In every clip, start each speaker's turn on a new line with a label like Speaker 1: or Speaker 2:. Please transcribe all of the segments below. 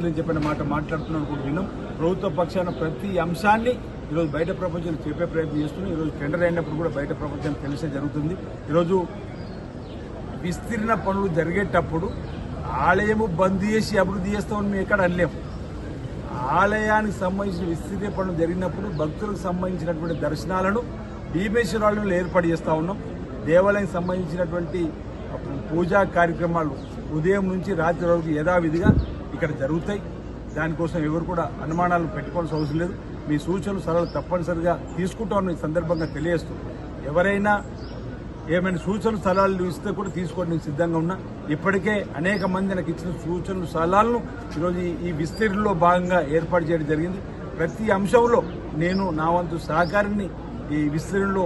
Speaker 1: వస్తుందని చెప్పిన మాట మాట్లాడుతున్నాను కూడా విన్నాం. ప్రభుత్వ పక్షాన ప్రతి అంశాన్ని ఈరోజు బయట ప్రపంచం చెప్పే ప్రయత్నం చేస్తున్నాం ఈరోజు టెండర్ అయినప్పుడు కూడా బయట ప్రపంచం తెలిసే జరుగుతుంది. ఈరోజు విస్తీర్ణ పనులు జరిగేటప్పుడు ఆలయము బంద్ చేసి అభివృద్ధి చేస్తామని మేము ఎక్కడ అనలేము ఆలయానికి సంబంధించిన విస్తీర్ణ పనులు జరిగినప్పుడు భక్తులకు సంబంధించినటువంటి దర్శనాలను భీమేశ్వరాలను ఏర్పాటు చేస్తూ ఉన్నాం. దేవాలయానికి సంబంధించినటువంటి పూజా కార్యక్రమాలు ఉదయం నుంచి రాత్రి వరకు యథావిధిగా ఇక్కడ జరుగుతాయి. దానికోసం ఎవరు కూడా అనుమానాలు పెట్టుకోవాల్సిన అవసరం లేదు. మీ సూచనలు సలహాలు తప్పనిసరిగా తీసుకుంటామని ఈ సందర్భంగా తెలియజేస్తూ ఎవరైనా ఏమైనా సూచనలు సలహాలు ఇస్తే కూడా తీసుకోవడం నేను సిద్ధంగా ఉన్నా. ఇప్పటికే అనేక మంది నాకు ఇచ్చిన సూచనలు సలహాలను ఈరోజు ఈ- ఈ విస్తీర్ణలో భాగంగా ఏర్పాటు చేయడం జరిగింది. ప్రతి అంశంలో నేను నా వంతు సహకారాన్ని ఈ విస్తీర్ణలో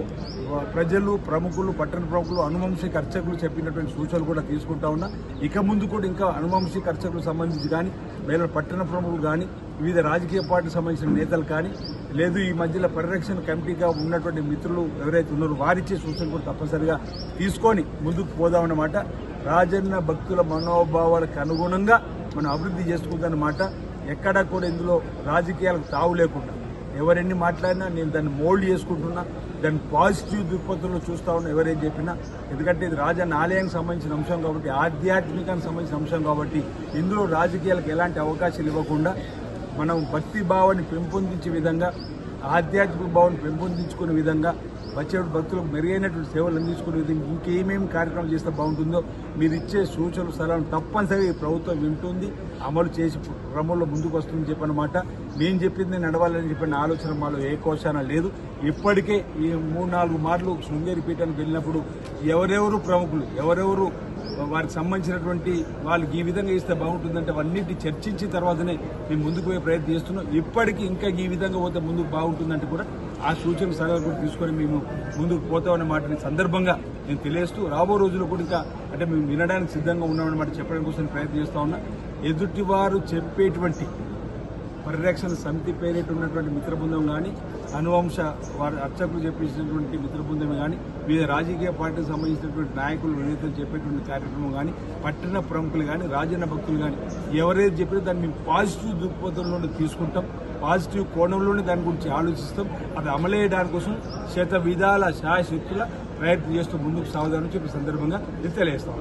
Speaker 1: ప్రజలు ప్రముఖులు పట్టణ ప్రముఖులు అనువంశిక అర్చకులు చెప్పినటువంటి సూచనలు కూడా తీసుకుంటా ఉన్నా. ఇక ముందు కూడా ఇంకా అనువంశిక అర్చకులకు సంబంధించి కానీ వేరే పట్టణ ప్రముఖులు కానీ వివిధ రాజకీయ పార్టీకి సంబంధించిన నేతలు కానీ లేదు ఈ మధ్యలో పరిరక్షణ కమిటీగా ఉన్నటువంటి మిత్రులు ఎవరైతే ఉన్నారో వారిచ్చే సూచనలు కూడా తప్పనిసరిగా తీసుకొని ముందుకు పోదామన్నమాట. రాజన్న భక్తుల మనోభావాలకు అనుగుణంగా మనం అభివృద్ధి చేసుకుందన్నమాట. ఎక్కడా కూడా ఇందులో రాజకీయాలకు తావు లేకుండా. ఎవరెన్ని మాట్లాడినా నేను దాన్ని మోల్డ్ చేసుకుంటున్నా దాన్ని పాజిటివ్ దృక్పథంలో చూస్తా ఉన్నా ఎవరేం చెప్పినా. ఎందుకంటే ఇది రాజన్న ఆలయానికి సంబంధించిన అంశం కాబట్టి ఆధ్యాత్మికానికి సంబంధించిన అంశం కాబట్టి ఇందులో రాజకీయాలకు ఎలాంటి అవకాశాలు ఇవ్వకుండా మనం భక్తి భావాన్ని పెంపొందించే విధంగా ఆధ్యాత్మిక భావం పెంపొందించుకునే విధంగా వచ్చేటువంటి భక్తులకు మెరుగైనటువంటి సేవలు అందించుకునే విధంగా ఇంకేమేమి కార్యక్రమం చేస్తే బాగుంటుందో మీరు ఇచ్చే సూచనలు సలహాలు తప్పనిసరిగా ఈ ప్రభుత్వం వింటుంది అమలు చేసి క్రమంలో ముందుకు వస్తుందని చెప్పనమాట. నేను చెప్పింది నడవాలని చెప్పిన ఆలోచన మాలో ఏ కోశాన లేదు. ఇప్పటికే ఈ మూడు నాలుగు మార్లు శృంగేరి పీఠానికి వెళ్ళినప్పుడు ఎవరెవరు ప్రముఖులు ఎవరెవరు వారికి సంబంధించినటువంటి వాళ్ళకి ఈ విధంగా ఇస్తే బాగుంటుందంటే అవన్నిటి చర్చించిన తర్వాతనే మేము ముందుకు పోయే ప్రయత్నం చేస్తున్నాం. ఇప్పటికీ ఇంకా ఈ విధంగా పోతే ముందుకు బాగుంటుందంటే కూడా ఆ సూచన సలహాలు కూడా తీసుకొని మేము ముందుకు పోతామనే మాటని సందర్భంగా నేను తెలియజేస్తూ రాబో రోజుల్లో కూడా ఇంకా అంటే మేము వినడానికి సిద్ధంగా ఉన్నామని మాట చెప్పడం కోసం ప్రయత్నం చేస్తా ఉన్నా. ఎదుటివారు చెప్పేటువంటి పరిరక్షణ సమితి పేరిట ఉన్నటువంటి మిత్ర బృందం కానీ అనువంశ వారి అర్చకులు చెప్పేసినటువంటి మిత్రబృందం కానీ వివిధ రాజకీయ పార్టీకి సంబంధించినటువంటి నాయకులు నేతలు చెప్పేటువంటి కార్యక్రమం కానీ పట్టణ ప్రముఖులు కానీ రాజన్న భక్తులు కానీ ఎవరైతే చెప్పినా దాన్ని మేము పాజిటివ్ దృక్పథంలోనే తీసుకుంటాం. పాజిటివ్ కోణంలోనే దాని గురించి ఆలోచిస్తాం. అది అమలయ్యడానికి కోసం శత విధాల శాయశక్తుల ప్రయత్నం చేస్తూ ముందుకు సాగుదామని చెప్పి సందర్భంగా తెలియజేస్తాం.